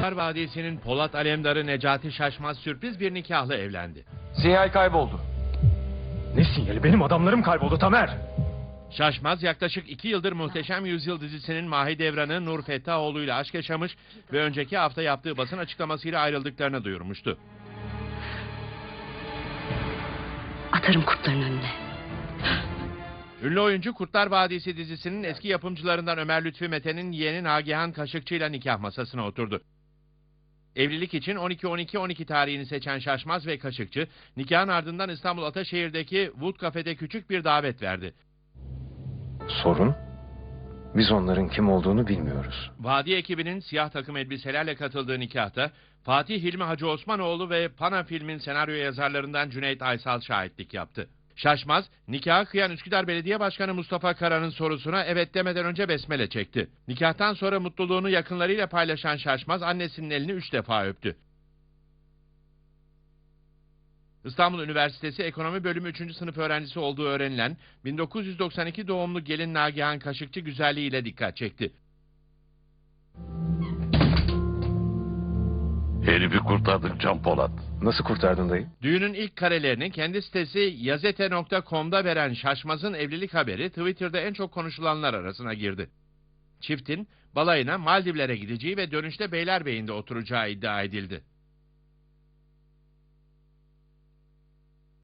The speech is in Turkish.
Kurtlar Vadisi'nin Polat Alemdar'ı Necati Şaşmaz sürpriz bir nikahla evlendi. Sinyal kayboldu. Ne sinyali? Benim adamlarım kayboldu Tamer. Şaşmaz yaklaşık iki yıldır Muhteşem Yüzyıl dizisinin Mahidevran'ı Nur Fettahoğlu ile aşk yaşamış ve önceki hafta yaptığı basın açıklamasıyla ayrıldıklarını duyurmuştu. Atarım kurtların önüne. Ünlü oyuncu Kurtlar Vadisi dizisinin eski yapımcılarından Ömer Lütfü Mete'nin yeğeni Nagihan Kaşıkçı ile nikah masasına oturdu. Evlilik için 12-12-12 tarihini seçen Şaşmaz ve Kaşıkçı, nikahın ardından İstanbul Ataşehir'deki Wood Cafe'de küçük bir davet verdi. Sorun? Biz onların kim olduğunu bilmiyoruz. Vadi ekibinin siyah takım elbiselerle katıldığı nikahta Fatih Hilmi Hacı Osmanoğlu ve Pana filmin senaryo yazarlarından Cüneyt Aysal şahitlik yaptı. Şaşmaz, nikahı kıyan Üsküdar Belediye Başkanı Mustafa Kara'nın sorusuna evet demeden önce besmele çekti. Nikahtan sonra mutluluğunu yakınlarıyla paylaşan Şaşmaz annesinin elini üç defa öptü. İstanbul Üniversitesi Ekonomi Bölümü 3. sınıf öğrencisi olduğu öğrenilen 1992 doğumlu gelin Nagihan Kaşıkçı güzelliğiyle dikkat çekti. Herifi kurtardık Can Polat. Nasıl kurtardın dayı? Düğünün ilk karelerini kendi sitesi yazete.com'da veren Şaşmaz'ın evlilik haberi Twitter'da en çok konuşulanlar arasına girdi. Çiftin balayına Maldivlere gideceği ve dönüşte Beylerbeyi'nde oturacağı iddia edildi.